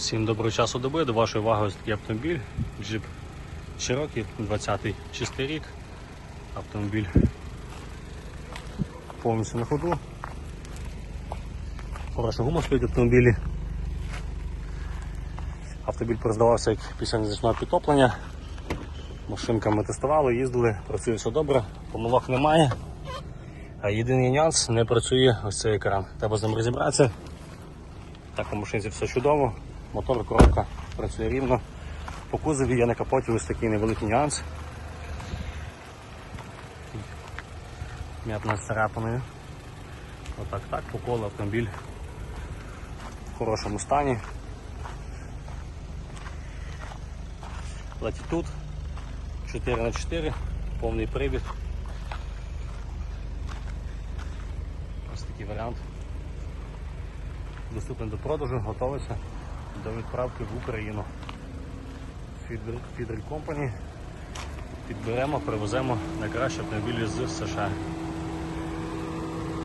Всім доброго часу доби. До вашої уваги ось такий автомобіль. Джип 20-й чистий рік. Автомобіль повністю на ходу. Хороша гума стоїть автомобілі. Автомобіль продавався як після незначного підтоплення. Машинка ми тестували, їздили, працює все добре, помилок немає. А єдиний нюанс не працює ось цей екран. Треба з ним розібратися. Так, у машинці все чудово, мотор, коробка працює рівно. По кузові є на капоті ось такий невеликий нюанс. М'ятна з царапиною. Отак так, по колу автомобіль в хорошому стані. Латітуд 4х4, повний привід. Ось такий варіант доступний до продажу, готовиться до відправки в Україну. Фідрель Company підберемо, привеземо найкраще автомобілі з США.